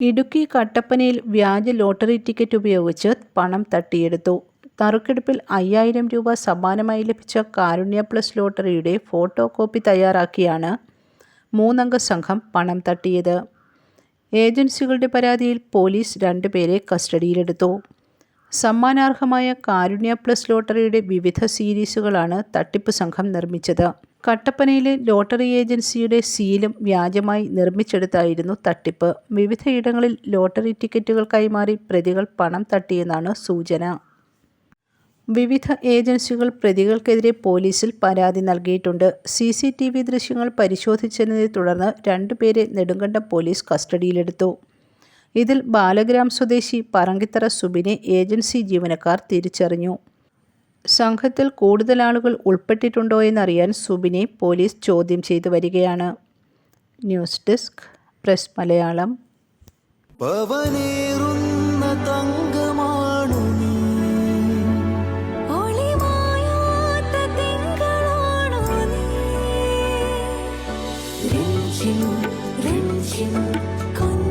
ഇടുക്കി കട്ടപ്പനയിൽ വ്യാജ lottery ticket ഉപയോഗിച്ച് പണം തട്ടിയെടുത്തു. നറുക്കെടുപ്പിൽ അയ്യായിരം രൂപ സമ്മാനമായി ലഭിച്ച കാരുണ്യ പ്ലസ് ലോട്ടറിയുടെ ഫോട്ടോ കോപ്പി തയ്യാറാക്കിയാണ് മൂന്നംഗ സംഘം പണം തട്ടിയത്. ഏജൻസികളുടെ പരാതിയിൽ പോലീസ് രണ്ടുപേരെ കസ്റ്റഡിയിലെടുത്തു. സമ്മാനാർഹമായ കാരുണ്യ പ്ലസ് ലോട്ടറിയുടെ വിവിധ സീരീസുകളാണ് തട്ടിപ്പ് സംഘം നിർമ്മിച്ചത്. കട്ടപ്പനയിലെ ലോട്ടറി ഏജൻസിയുടെ സീലും വ്യാജമായി നിർമ്മിച്ചെടുത്തായിരുന്നു തട്ടിപ്പ്. വിവിധയിടങ്ങളിൽ ലോട്ടറി ടിക്കറ്റുകൾ കൈമാറി പ്രതികൾ പണം തട്ടിയെന്നാണ് സൂചന. വിവിധ ഏജൻസികൾ പ്രതികൾക്കെതിരെ പോലീസിൽ പരാതി നൽകിയിട്ടുണ്ട്. സി സി ടി വി ദൃശ്യങ്ങൾ പരിശോധിച്ചതിനെ തുടർന്ന് രണ്ടുപേരെ നെടുങ്കണ്ടം പോലീസ് കസ്റ്റഡിയിലെടുത്തു. ഇതിൽ ബാലഗ്രാം സ്വദേശി പറങ്കിത്തറ സുബിനെ ഏജൻസി ജീവനക്കാർ തിരിച്ചറിഞ്ഞു. സംഘത്തിൽ കൂടുതൽ ആളുകൾ ഉൾപ്പെട്ടിട്ടുണ്ടോ എന്നറിയാൻ സുബിനെ പോലീസ് ചോദ്യം ചെയ്തു വരികയാണ്. News desk press Malayalam. Thank തങ്കമാണു